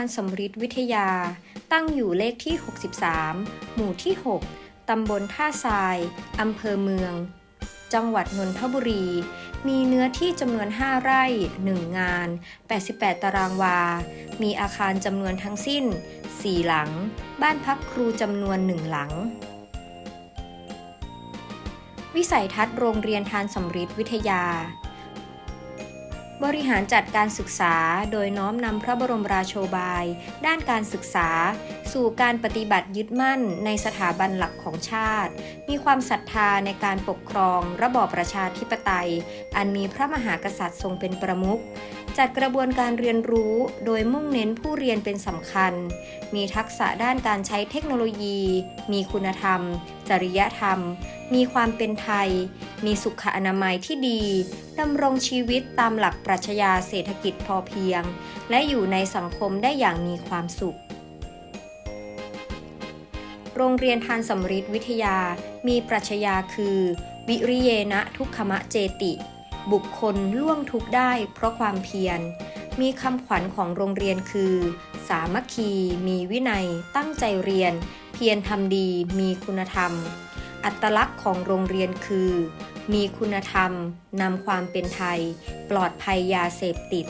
านสำริดวิทยา ตั้งอยู่เลขที่ 63 หมู่ที่ 6 ตำบลท่าทราย อำเภอเมือง จังหวัดนนทบุรี มีเนื้อที่จำนวน 5 ไร่ 1 งาน 88 ตารางวา มีอาคารจำนวนทั้งสิ้น 4 หลัง บ้านพักครูจำนวน 1 หลังวิสัยทัศน์โรงเรียนทานสำริดวิทยา บริหารจัดการศึกษา โดยน้อมนำพระบรมราโชบาย ด้านการศึกษา สู่การปฏิบัติยึดมั่นในสถาบันหลักของชาติ มีความศรัทธาในการปกครอง ระบอบประชาธิปไตย อันมีพระมหากษัตริย์ทรงเป็นประมุข จัดกระบวนการเรียนรู้ โดยมุ่งเน้นผู้เรียนเป็นสำคัญ มีทักษะด้านการใช้เทคโนโลยี มีคุณธรรม จริยธรรม มีความเป็นไทย มีสุขอนามัยที่ดีดำรงชีวิตตามหลักปรัชญาเศรษฐกิจพอเพียง และอยู่ในสังคมได้อย่างมีความสุขโรงเรียนทานสำริดวิทยา มีปรัชญาคือ วิริเยนะทุกขมะเจติ บุคคลล่วงทุกได้เพราะความเพียร มีคำขวัญของโรงเรียนคือ สามัคคี มีวินัย ตั้งใจเรียน เพียรทำดี มีคุณธรรม อัตลักษณ์ของโรงเรียนคือ มีคุณธรรมนำความเป็นไทย ปลอดภัยยาเสพติด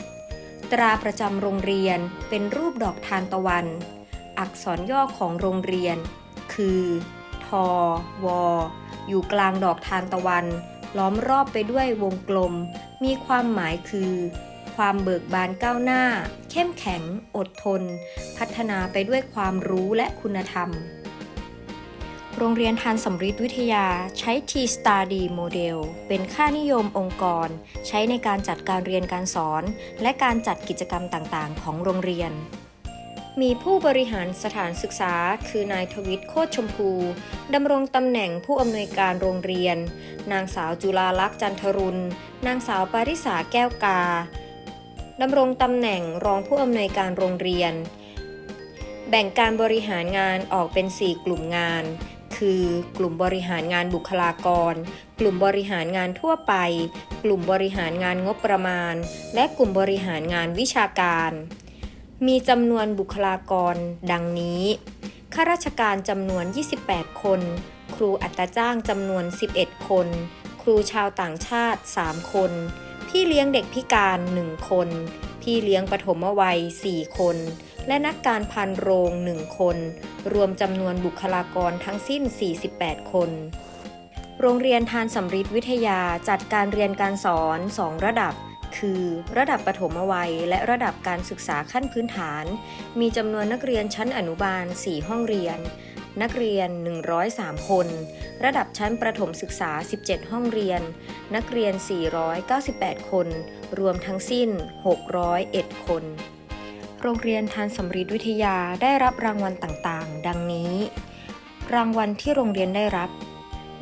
ตราประจำโรงเรียนเป็นรูปดอกทานตะวัน อักษรย่อของโรงเรียน คือ ทอวออยู่กลางดอกทานตะวัน ล้อมรอบไปด้วยวงกลม มีความหมายคือ ความเบิกบานก้าวหน้า เข้มแข็ง อดทน พัฒนาไปด้วยความรู้และคุณธรรม โรงเรียนทานสำริดวิทยาใช้ T-Study Model เป็นค่านิยมองค์กร ใช้ในการจัดการเรียนการสอน และการจัดกิจกรรมต่างๆ ของโรงเรียน มีผู้บริหารสถานศึกษา คือนายทวิตโคตรชมพูดำรงตำแหน่งผู้อำนวยการโรงเรียน นางสาวจุลาลักษณ์จันทรุณ นางสาวปาริสาแก้วกาดำรงตำแหน่งรองผู้อำนวยการโรงเรียน แบ่งการบริหารงานออกเป็น 4 กลุ่มงาน คือกลุ่มบริหารงานบุคลากร กลุ่มบริหารงานทั่วไป กลุ่มบริหารงานงบประมาณ และกลุ่มบริหารงานวิชาการ มีจำนวนบุคลากร ดังนี้ ข้าราชการจำนวน 28 คน ครูอัตราจ้างจำนวน 11 คน ครูชาวต่างชาติ 3 คน พี่เลี้ยงเด็กพิการ 1 คน พี่เลี้ยงปฐมวัย 4 คน และนักการพันโรง 1 คน รวมจำนวนบุคลากรทั้งสิ้น 48 คนโรงเรียนทานสำริดวิทยาจัดการเรียนการสอน 2 ระดับ คือ ระดับปฐมวัย และระดับการศึกษาขั้นพื้นฐาน มีจำนวนนักเรียนชั้นอนุบาล 4 ห้องเรียน นักเรียน 103 คน ระดับชั้นประถมศึกษา 17 ห้องเรียน นักเรียน 498 คน รวมทั้งสิ้น 601 คน โรงเรียนทานสำริดวิทยาได้รับรางวัลต่างๆ ดังนี้ รางวัลที่โรงเรียนได้รับ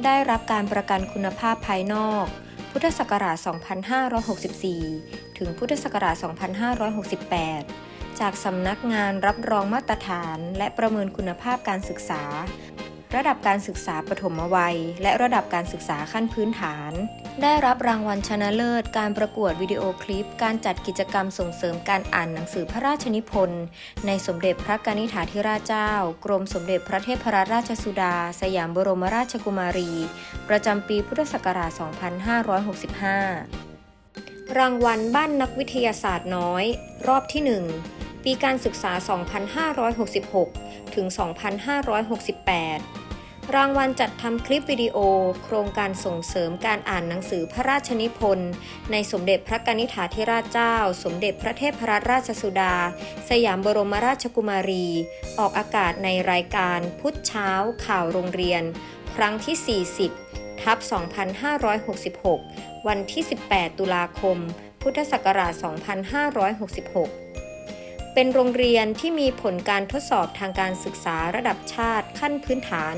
ได้รับการประกันคุณภาพภายนอก พุทธศักราช 2564 ถึงพุทธศักราช 2568 จากสำนักงานรับรองมาตรฐานและประเมินคุณภาพการศึกษา ระดับการศึกษาปฐมวัย และระดับการศึกษาขั้นพื้นฐาน ได้รับรางวัลชนะเลิศ การประกวดวิดีโอคลิป การจัดกิจกรรมส่งเสริมการอ่านหนังสือพระราชนิพนธ์ในสมเด็จพระกนิษฐาธิราชเจ้า กรมสมเด็จพระเทพรัตนราชสุดา สยามบรมราชกุมารี ประจำปีพุทธศักราช 2565 รางวัลบ้านนักวิทยาศาสตร์น้อย รอบที่ 1ปีการศึกษา 2566 ถึง 2568 รางวัลจัดทำคลิปวิดีโอ โครงการส่งเสริมการอ่านหนังสือพระราชนิพนธ์ในสมเด็จพระกนิษฐาธิราชเจ้า สมเด็จพระเทพรัตนราชสุดา สยามบรมราชกุมารี ออกอากาศในรายการพุทธเช้า ข่าวโรงเรียน ครั้งที่ 40 ทับ 2566 วันที่ 18 ตุลาคม พุทธศักราช 2566เป็นโรงเรียนที่มีผลการทดสอบทางการศึกษาระดับชาติขั้นพื้นฐาน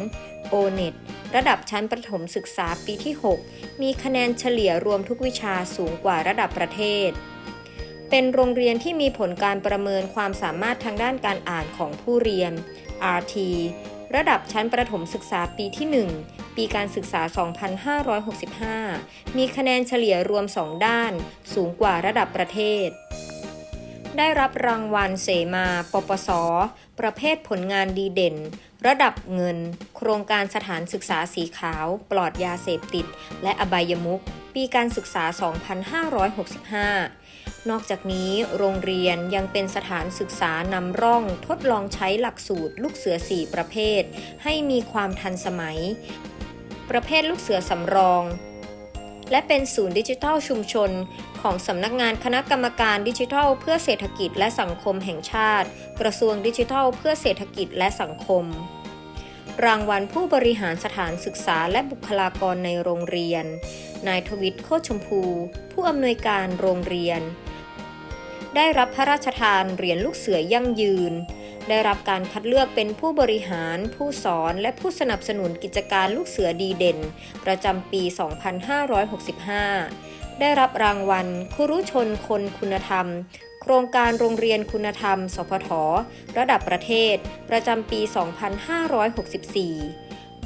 o n e t ระดับชั้นประถมศึกษาปีที่ 6 มีคะแนนเฉลี่ยรวมทุกวิชาสูงกว่าระดับประเทศ เป็นโรงเรียนที่มีผลการประเมินความสามารถทางด้านการอ่านของผู้เรียน RT ระดับชั้นประถมศึกษาปีที่ 1 ปีการศึกษา 2565 มีคะแนนเฉลี่ยรวม 2 ด้าน สูงกว่าระดับประเทศ ได้รับรางวัลเสมา ปปส ประเภทผลงานดีเด่น ระดับเงิน โครงการสถานศึกษาสีขาว ปลอดยาเสพติด และอบายมุขปีการศึกษา 2565 นอกจากนี้โรงเรียนยังเป็นสถานศึกษานำร่องทดลองใช้หลักสูตรลูกเสือ 4 ประเภท ให้มีความทันสมัย ประเภทลูกเสือสำรอง และเป็นศูนย์ดิจิทัลชุมชน ของสำนักงานคณะกรรมการดิจิทัล เพื่อเศรษฐกิจและสังคมแห่งชาติ กระทรวงดิจิทัล เพื่อเศรษฐกิจและสังคม รางวัลผู้บริหารสถานศึกษาและบุคลากรในโรงเรียน นายทวิตโคชมพู ผู้อำนวยการโรงเรียน ได้รับพระราชทานเหรียญลูกเสือยั่งยืน ได้รับการคัดเลือกเป็นผู้บริหาร ผู้สอนและผู้สนับสนุนกิจการลูกเสือดีเด่น ประจำปี 2565 ได้รับรางวัล ครุชนคนคุณธรรม โครงการโรงเรียนคุณธรรม สพท ระดับประเทศ ประจำปี 2564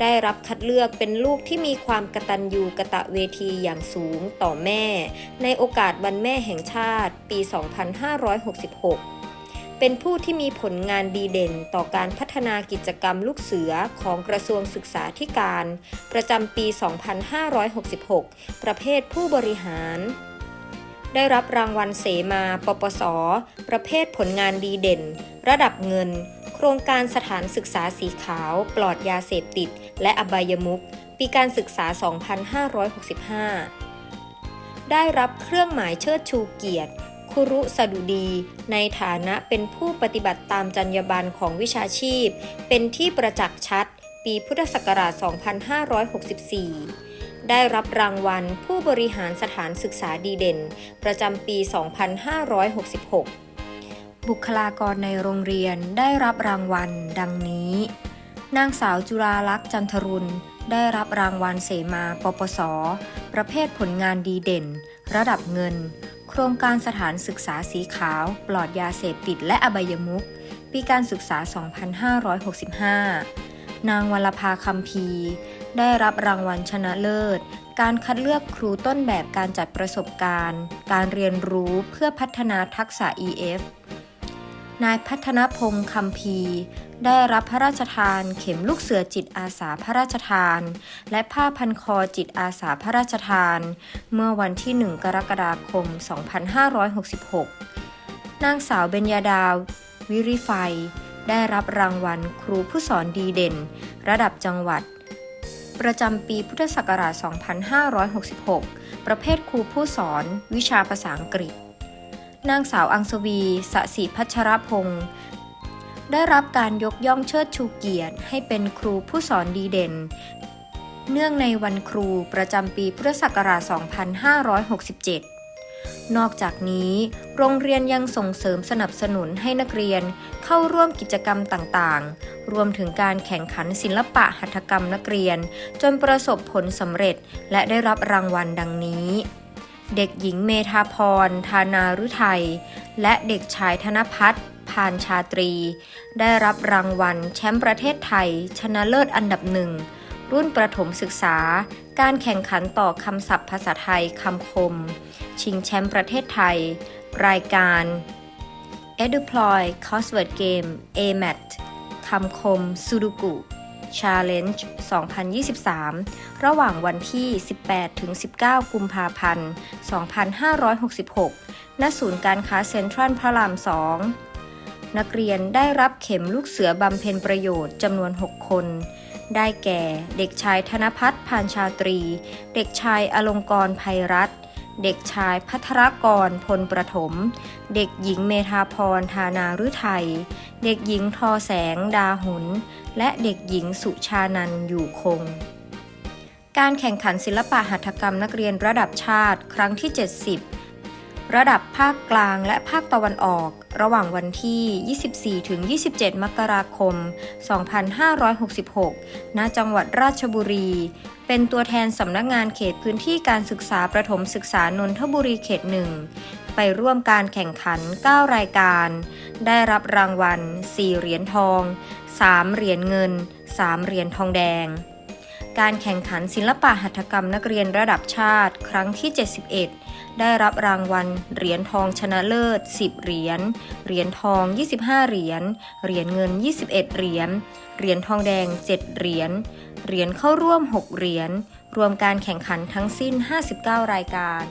ได้รับคัดเลือกเป็นลูกที่มีความกตัญญูกะตะเวทีอย่างสูงต่อแม่ ในโอกาสวันแม่แห่งชาติปี 2566 เป็นผู้ที่มีผลงานดีเด่นต่อการพัฒนากิจกรรมลูกเสือของกระทรวงศึกษาธิการ ประจำปี 2566 ประเภทผู้บริหาร ได้รับรางวัลเสมา ปปส ประเภทผลงานดีเด่น ระดับเงิน โครงการสถานศึกษาสีขาว ปลอดยาเสพติด และอบายมุขปีการศึกษา 2565 ได้รับเครื่องหมายเชิดชูเกียรติ คุรุสดุดี ในฐานะเป็นผู้ปฏิบัติตามจรรยาบรรณของวิชาชีพ เป็นที่ประจักษ์ชัด ปีพุทธศักราช 2564 ได้รับรางวัลผู้บริหารสถานศึกษาดีเด่น ประจำปี 2566 บุคลากรในโรงเรียนได้รับรางวัล ดังนี้ นางสาวจุฬาลักษณ์จันทรุณได้รับรางวัลเสมา ปปส ประเภทผลงานดีเด่น ระดับเงิน ครงการสถานศึกษาสีขาว ปลอดยาเสพติดและอบายมุขปีการศึกษา 2565 นางวรภาคำพีได้รับรางวัลชนะเลิศ การคัดเลือกครูต้นแบบการจัดประสบการณ์ การเรียนรู้เพื่อพัฒนาทักษะ EF นายพัฒนพงษ์คำพี ได้รับพระราชทาน เข็มลูกเสือจิตอาสาพระราชทาน และผ้าพันคอจิตอาสาพระราชทาน เมื่อวันที่ 1 กรกฎาคม 2566 นางสาวเบญญาดาววิริไฟ ได้รับรางวัลครูผู้สอนดีเด่น ระดับจังหวัด ประจำปีพุทธศักราช 2566 ประเภทครูผู้สอนวิชาภาษาอังกฤษนางสาวอังสวีสศิพัชรพงศ์ ได้รับการยกย่องเชิดชูเกียรติให้เป็นครูผู้สอนดีเด่น เนื่องในวันครูประจำปีพุทธศักราช 2567นอกจากนี้ โรงเรียนยังส่งเสริมสนับสนุนให้นักเรียนเข้าร่วมกิจกรรมต่างๆ รวมถึงการแข่งขันศิลปะหัตถกรรมนักเรียน จนประสบผลสำเร็จและได้รับรางวัลดังนี้ เด็กหญิงเมธาพร ธานารุไทย และเด็กชายธนพัฒน์ พานชาตรี ได้รับรางวัลแชมป์ประเทศไทย ชนะเลิศอันดับหนึ่ง รุ่นประถมศึกษา การแข่งขันต่อคำศัพท์ภาษาไทยคำคม ชิงแชมป์ประเทศไทย รายการ Eduploy Crossword Game AMAT คำคมซูดุกุ Challenge 2023 ระหว่างวันที่ 18-19 กุมภาพันธ์ 2566 ณ ศูนย์การค้าเซ็นทรัลพระราม 2 นักเรียนได้รับเข็มลูกเสือบำเพ็ญประโยชน์จำนวน 6 คน ได้แก่ เด็กชายธนพัฒน์พานชาตรี เด็กชายอลงกรภัยรัตเด็กชายพัทรกรพลประถม เด็กหญิงเมธาพรธานาฤทัย เด็กหญิงทอแสงดาหุน และเด็กหญิงสุชานันอยู่คง การแข่งขันศิลปะหัตถกรรมนักเรียนระดับชาติ ครั้งที่ 70 ระดับภาคกลางและภาคตะวันออก ระหว่างวันที่ 24-27 มกราคม 2566 ณ จังหวัดราชบุรี เป็นตัวแทนสำนักงานเขตพื้นที่การศึกษาประถมศึกษานนทบุรีเขตหนึ่งไปร่วมการแข่งขัน 9 รายการ ได้รับรางวัล 4 เหรียญทอง 3 เหรียญเงิน 3 เหรียญทองแดง การแข่งขันศิลปะหัตถกรรมนักเรียนระดับชาติ ครั้งที่ 71 ได้รับรางวัล เหรียญทองชนะเลิศ 10 เหรียญ เหรียญทอง 25 เหรียญ เหรียญเงิน 21 เหรียญ เหรียญทองแดง 7 เหรียญ เหรียญเข้าร่วม 6 เหรียญ รวมการแข่งขันทั้งสิ้น 59 รายการ